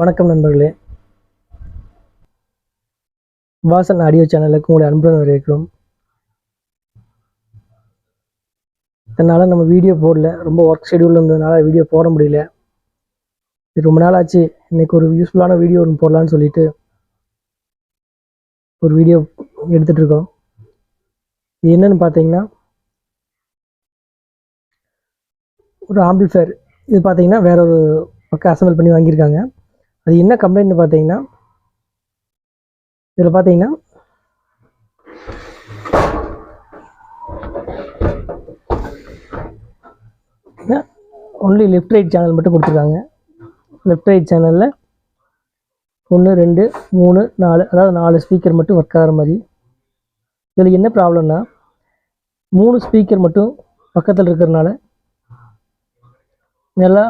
வணக்கம் நண்பர்களே. வாசன் ஆடியோ சேனலுக்கு உங்களை அன்புடன் வரவேற்கிறோம். இதனால் நம்ம வீடியோ போடல. ரொம்ப ஒர்க் ஷெடியூல் இருந்ததுனால வீடியோ போட முடியல. இது ரொம்ப நாள் ஆச்சு. இன்றைக்கி ஒரு யூஸ்ஃபுல்லான வீடியோ ஒன்று போடலான்னு சொல்லிட்டு ஒரு வீடியோ எடுத்துகிட்ருக்கோம் இது என்னென்னு பார்த்தீங்கன்னா ஒரு ஆம்பிள்ஃபேர் இது பார்த்தீங்கன்னா வேற ஒரு பக்கம் அசம்பிள் பண்ணி வாங்கியிருக்காங்க. அது என்ன கம்ப்ளைண்ட்னு பார்த்தீங்கன்னா இதில் பார்த்தீங்கன்னா ஒன்லி லெஃப்ட் ரைட் சேனல் மட்டும் கொடுத்துருக்காங்க. லெஃப்ட் ரைட் சேனலில் ஒன்று ரெண்டு மூணு நாலு அதாவது நாலு ஸ்பீக்கர் மட்டும் ஒர்க் ஆகிற மாதிரி. இதில் என்ன ப்ராப்ளம்னா மூணு ஸ்பீக்கர் மட்டும் பக்கத்தில் இருக்கிறனால நல்லா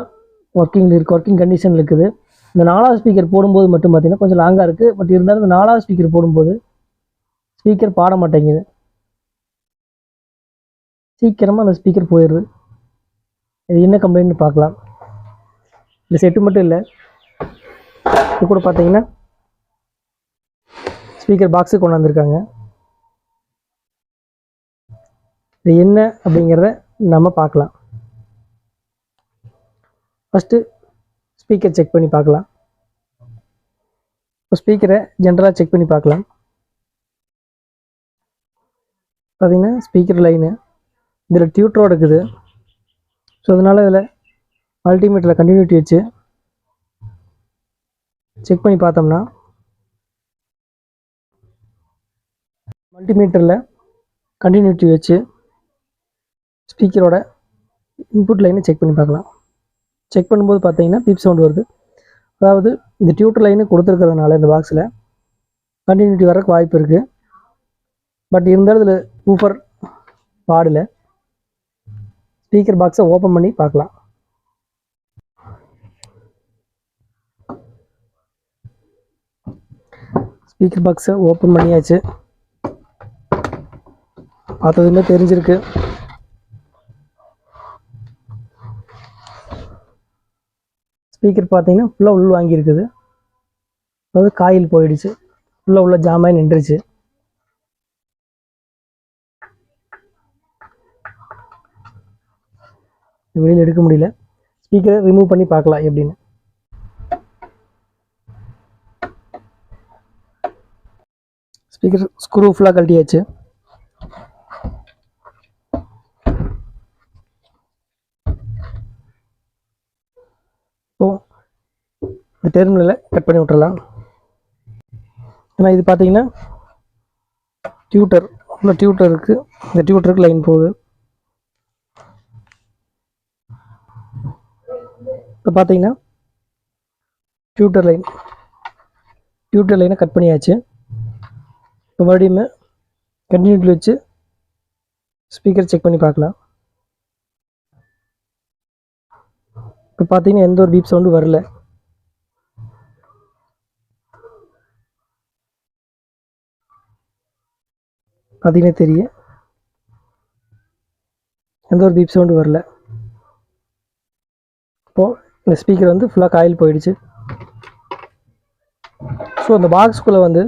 ஒர்க்கிங் இருக்குது ஒர்க்கிங் கண்டிஷனில் இருக்குது. இந்த நாலாவது ஸ்பீக்கர் போடும்போது மட்டும் பார்த்தீங்கன்னா கொஞ்சம் லாங்காக இருக்குது பட் இருந்தாலும் இந்த நாலாவது ஸ்பீக்கர் போடும்போது ஸ்பீக்கர் பாட மாட்டேங்குது. சீக்கிரமாக அந்த ஸ்பீக்கர் போயிடுது. இது என்ன கம்ப்ளைண்ட்னு பார்க்கலாம். இந்த செட்டு மட்டும் இல்லை. இது கூட பார்த்தீங்கன்னா ஸ்பீக்கர் பாக்ஸு கொண்டாந்துருக்காங்க. இது என்ன அப்படிங்கிறத நம்ம பார்க்கலாம். ஃபஸ்ட்டு ஸ்பீக்கர் செக் பண்ணி பார்க்கலாம். இப்போ ஸ்பீக்கரை ஜென்ரலாக செக் பண்ணி பார்க்கலாம். பார்த்திங்கன்னா ஸ்பீக்கர் லைனு இதில் டியூட்ரோ இருக்குது ஸோ அதனால் இதில் மல்டிமீட்டரில் கண்டினியூட்டி வச்சு செக் பண்ணி பார்த்தோம்னா மல்டிமீட்டரில் கண்டினியூட்டி வச்சு ஸ்பீக்கரோட இன்புட் லைனை செக் பண்ணி பார்க்கலாம். செக் பண்ணும்போது பார்த்தீங்கன்னா பீப் சவுண்ட் வருது. அதாவது இந்த டியூட்டர் லைனு கொடுத்துருக்கிறதுனால இந்த பாக்ஸில் கண்டினியூட்டி வரக்கு வாய்ப்பு இருக்குது பட் இருந்தாலும் இதில் ஊஃபர் பாடலை ஸ்பீக்கர் பாக்ஸை ஓப்பன் பண்ணி பார்க்கலாம். ஸ்பீக்கர் பாக்ஸை ஓப்பன் பண்ணியாச்சு. பார்த்ததுமே தெரிஞ்சிருக்கு. ஸ்பீக்கர் பார்த்தீங்கன்னா ஃபுல்லாக உள் வாங்கியிருக்குது. அதாவது காயில் போயிடுச்சு. ஃபுல்லாக உள்ள ஜாமாய் நின்றுச்சு. வெளியில் எடுக்க முடியல. ஸ்பீக்கரை ரிமூவ் பண்ணி பார்க்கலாம் எப்படின்னு. ஸ்பீக்கர் ஸ்க்ரூ ஃபுல்லாக கழட்டியாச்சு இப்போ இந்த டெர்மினலில் கட் பண்ணி விட்டுறலாம். ஏன்னா இது பார்த்தீங்கன்னா டியூட்டர் உள்ள டியூட்டர் இருக்குது இந்த டியூட்டருக்கு லைன் போகுது. இப்போ பார்த்தீங்கன்னா டியூட்டர் லைன் டியூட்டர் லைனை கட் பண்ணியாச்சு. இப்போ மறுபடியும் கண்டினியூட்டி வச்சு ஸ்பீக்கர் செக் பண்ணி பார்க்கலாம். இப்போ பார்த்தீங்கன்னா எந்த ஒரு பீப் சவுண்டும் வரல. பார்த்தீங்கன்னா தெரியும் எந்த ஒரு பீப் சவுண்டும் வரல. இப்போது இந்த ஸ்பீக்கர் வந்து ஃபுல்லாக காயில் போயிடுச்சு. ஸோ அந்த பாக்ஸ்குள்ளே வந்து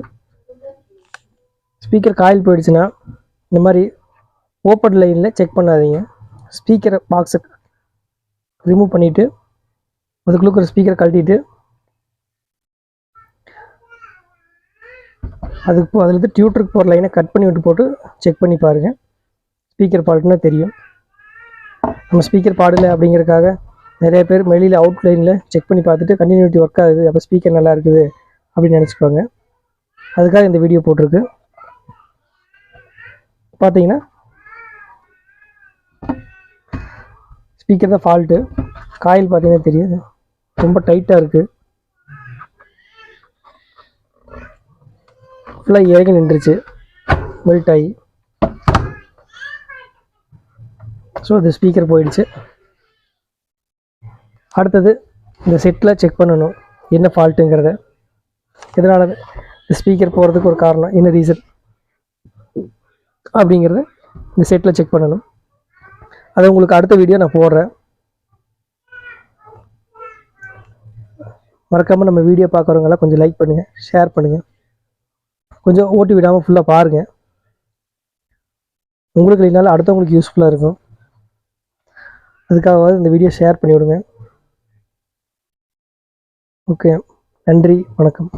ஸ்பீக்கர் காயில் போயிடுச்சுன்னா இந்த மாதிரி ஓப்பன் லைனில் செக் பண்ணாதீங்க. ஸ்பீக்கரை பாக்ஸை ரிமூவ் பண்ணிவிட்டு அதுக்குள்ளே ஒரு ஸ்பீக்கரை கழட்டிட்டு அதுக்கு அதுலேருந்து டியூட்டருக்கு போகிற லைனை கட் பண்ணி விட்டு போட்டு செக் பண்ணி பாருங்கள் ஸ்பீக்கர் பாடுனா தெரியும். நம்ம ஸ்பீக்கர் பாடலை அப்படிங்கிறதுக்காக நிறைய பேர் வெளியில் அவுட் லைனில் செக் பண்ணி பார்த்துட்டு கண்டினியூட்டி ஒர்க் ஆகுது அப்போ ஸ்பீக்கர் நல்லா இருக்குது அப்படின்னு நினச்சிப்பாங்க அதுக்காக இந்த வீடியோ போட்டிருக்கு. பார்த்தீங்கன்னா ஸ்பீக்கர் தான் ஃபால்ட்டு காயில் பார்த்தீங்கன்னா தெரியுது. ரொம்ப டைட்டாக இருக்குது ஃபுல்லாக இறங்கி நின்றுச்சு. மெல்ட் ஆகி. ஸோ இந்த ஸ்பீக்கர் போயிடுச்சு. அடுத்தது இந்த செட்டில் செக் பண்ணணும். என்ன ஃபால்ட்டுங்கிறத இதனால் இந்த ஸ்பீக்கர் போகிறதுக்கு ஒரு காரணம் என்ன ரீசன் அப்படிங்கிறத இந்த செட்டில் செக் பண்ணணும். அது உங்களுக்கு அடுத்த வீடியோ நான் போடுறேன். மறக்காமல் நம்ம வீடியோ பார்க்குறவங்களாம் கொஞ்சம் லைக் பண்ணுங்கள் ஷேர் பண்ணுங்கள் கொஞ்சம் ஓட்டி விடாமல் ஃபுல்லாக பாருங்கள் உங்களுக்கு இல்லைனாலும் அடுத்தவங்களுக்கு யூஸ்ஃபுல்லாக இருக்கும். அதுக்காகவாது இந்த வீடியோ ஷேர் பண்ணி விடுங்க ஓகே நன்றி வணக்கம்.